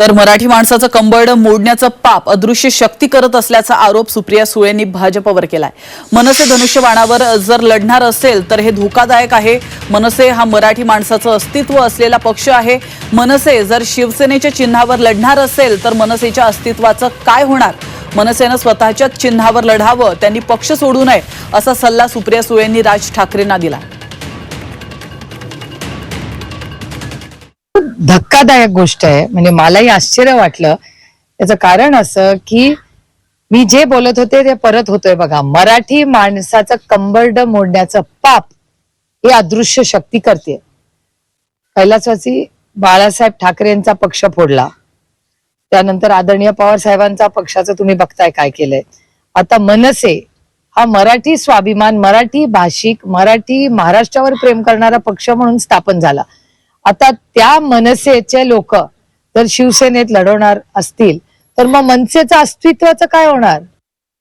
तर मराठी माणसाचं कंबरड मोडण्याचं पाप अदृश्य शक्ती करत असल्याचा आरोप सुप्रिया सुळेंनी भाजपवर केलाय. मनसे धनुष्यबाणावर जर लढणार असेल तर हे धोकादायक आहे. मनसे हा मराठी माणसाचं अस्तित्व असलेला पक्ष आहे. मनसे जर शिवसेनेच्या चिन्हावर लढणार असेल तर मनसेच्या अस्तित्वाचं काय होणार? मनसेनं स्वतःच्याच चिन्हावर लढावं त्यांनी पक्ष सोडू नये असा सल्ला सुप्रिया सुळेंनी राज ठाकरेंना दिला. धक्कादायक गोष्ट आहे. म्हणजे मलाही आश्चर्य वाटलं. त्याचं कारण असं की मी जे बोलत होते ते परत होतोय बघा. मराठी माणसाचं कंबरड मोडण्याचं पाप हे अदृश्य शक्ती करते कैलासवासी बाळासाहेब ठाकरे यांचा पक्ष फोडला. त्यानंतर आदरणीय पवार साहेबांचा पक्षाचं तुम्ही बघताय काय केलंय. आता मनसे हा मराठी स्वाभिमान मराठी भाषिक मराठी महाराष्ट्रावर प्रेम करणारा पक्ष म्हणून स्थापन झाला. आता त्या मनसेचे लोक जर शिवसेनेत लढवणार असतील तर मग मनसेचं अस्तित्वाचं काय होणार?